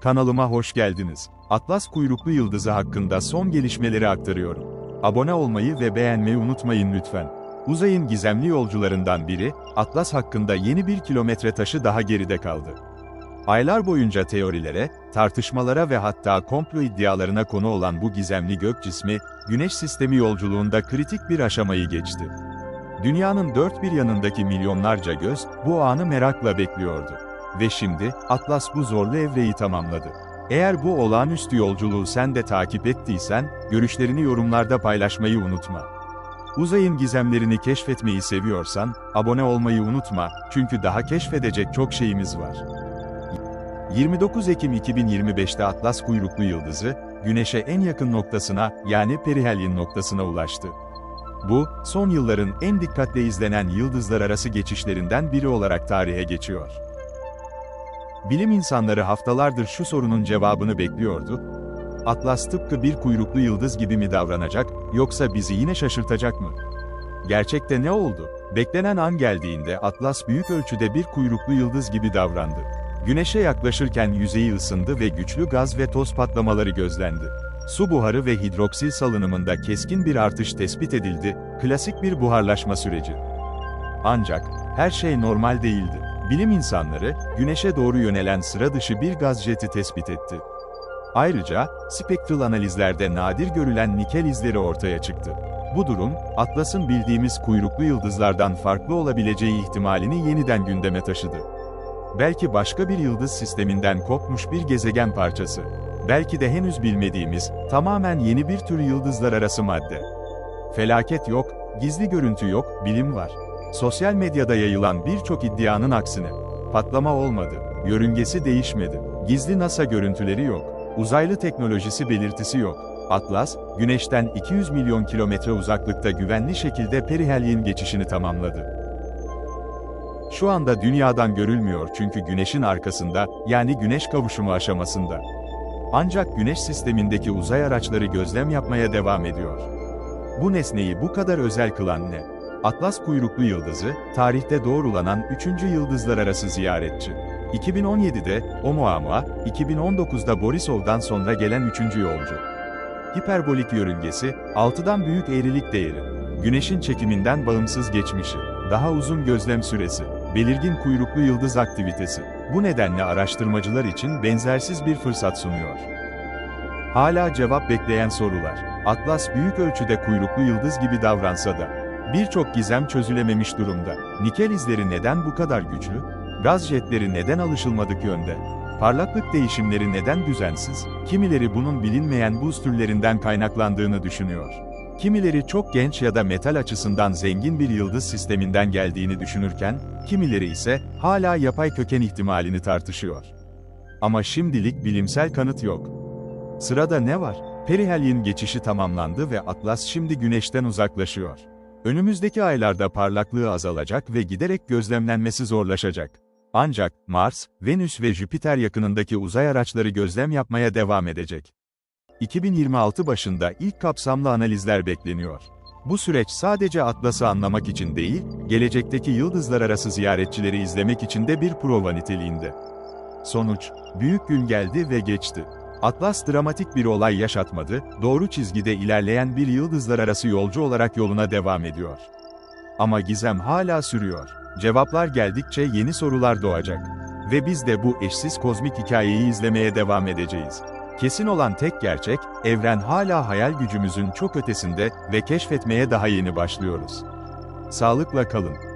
Kanalıma hoş geldiniz. Atlas kuyruklu yıldızı hakkında son gelişmeleri aktarıyorum. Abone olmayı ve beğenmeyi unutmayın lütfen. Uzayın gizemli yolcularından biri, Atlas hakkında yeni bir kilometre taşı daha geride kaldı. Aylar boyunca teorilere, tartışmalara ve hatta komplo iddialarına konu olan bu gizemli gök cismi, Güneş sistemi yolculuğunda kritik bir aşamayı geçti. Dünyanın dört bir yanındaki milyonlarca göz, bu anı merakla bekliyordu. Ve şimdi, Atlas bu zorlu evreyi tamamladı. Eğer bu olağanüstü yolculuğu sen de takip ettiysen, görüşlerini yorumlarda paylaşmayı unutma. Uzayın gizemlerini keşfetmeyi seviyorsan, abone olmayı unutma, çünkü daha keşfedecek çok şeyimiz var. 29 Ekim 2025'te Atlas kuyruklu yıldızı, Güneş'e en yakın noktasına, yani perihelyın noktasına ulaştı. Bu, son yılların en dikkatle izlenen yıldızlar arası geçişlerinden biri olarak tarihe geçiyor. Bilim insanları haftalardır şu sorunun cevabını bekliyordu. Atlas tıpkı bir kuyruklu yıldız gibi mi davranacak, yoksa bizi yine şaşırtacak mı? Gerçekte ne oldu? Beklenen an geldiğinde Atlas büyük ölçüde bir kuyruklu yıldız gibi davrandı. Güneşe yaklaşırken yüzeyi ısındı ve güçlü gaz ve toz patlamaları gözlendi. Su buharı ve hidroksil salınımında keskin bir artış tespit edildi, klasik bir buharlaşma süreci. Ancak, her şey normal değildi. Bilim insanları, güneşe doğru yönelen sıra dışı bir gaz jeti tespit etti. Ayrıca, spektral analizlerde nadir görülen nikel izleri ortaya çıktı. Bu durum, Atlas'ın bildiğimiz kuyruklu yıldızlardan farklı olabileceği ihtimalini yeniden gündeme taşıdı. Belki başka bir yıldız sisteminden kopmuş bir gezegen parçası. Belki de henüz bilmediğimiz, tamamen yeni bir tür yıldızlar arası madde. Felaket yok, gizli görüntü yok, bilim var. Sosyal medyada yayılan birçok iddianın aksine. Patlama olmadı, yörüngesi değişmedi, gizli NASA görüntüleri yok, uzaylı teknolojisi belirtisi yok. Atlas, Güneş'ten 200 milyon kilometre uzaklıkta güvenli şekilde perihelyin geçişini tamamladı. Şu anda dünyadan görülmüyor çünkü güneşin arkasında, yani güneş kavuşumu aşamasında. Ancak güneş sistemindeki uzay araçları gözlem yapmaya devam ediyor. Bu nesneyi bu kadar özel kılan ne? Atlas kuyruklu yıldızı, tarihte doğrulanan 3. yıldızlar arası ziyaretçi. 2017'de Oumuamua, 2019'da Borisov'dan sonra gelen 3. yolcu. Hiperbolik yörüngesi, 6'dan büyük eğrilik değeri. Güneşin çekiminden bağımsız geçmişi, daha uzun gözlem süresi, belirgin kuyruklu yıldız aktivitesi. Bu nedenle araştırmacılar için benzersiz bir fırsat sunuyor. Hala cevap bekleyen sorular. Atlas büyük ölçüde kuyruklu yıldız gibi davransa da, birçok gizem çözülememiş durumda. Nikel izleri neden bu kadar güçlü? Gaz jetleri neden alışılmadık yönde? Parlaklık değişimleri neden düzensiz? Kimileri bunun bilinmeyen buz türlerinden kaynaklandığını düşünüyor. Kimileri çok genç ya da metal açısından zengin bir yıldız sisteminden geldiğini düşünürken, kimileri ise hala yapay köken ihtimalini tartışıyor. Ama şimdilik bilimsel kanıt yok. Sırada ne var? Perihelyin geçişi tamamlandı ve Atlas şimdi Güneş'ten uzaklaşıyor. Önümüzdeki aylarda parlaklığı azalacak ve giderek gözlemlenmesi zorlaşacak. Ancak, Mars, Venüs ve Jüpiter yakınındaki uzay araçları gözlem yapmaya devam edecek. 2026 başında ilk kapsamlı analizler bekleniyor. Bu süreç sadece Atlas'ı anlamak için değil, gelecekteki yıldızlar arası ziyaretçileri izlemek için de bir prova niteliğinde. Sonuç, büyük gün geldi ve geçti. Atlas dramatik bir olay yaşatmadı, doğru çizgide ilerleyen bir yıldızlar arası yolcu olarak yoluna devam ediyor. Ama gizem hala sürüyor. Cevaplar geldikçe yeni sorular doğacak. Ve biz de bu eşsiz kozmik hikayeyi izlemeye devam edeceğiz. Kesin olan tek gerçek, evren hala hayal gücümüzün çok ötesinde ve keşfetmeye daha yeni başlıyoruz. Sağlıkla kalın.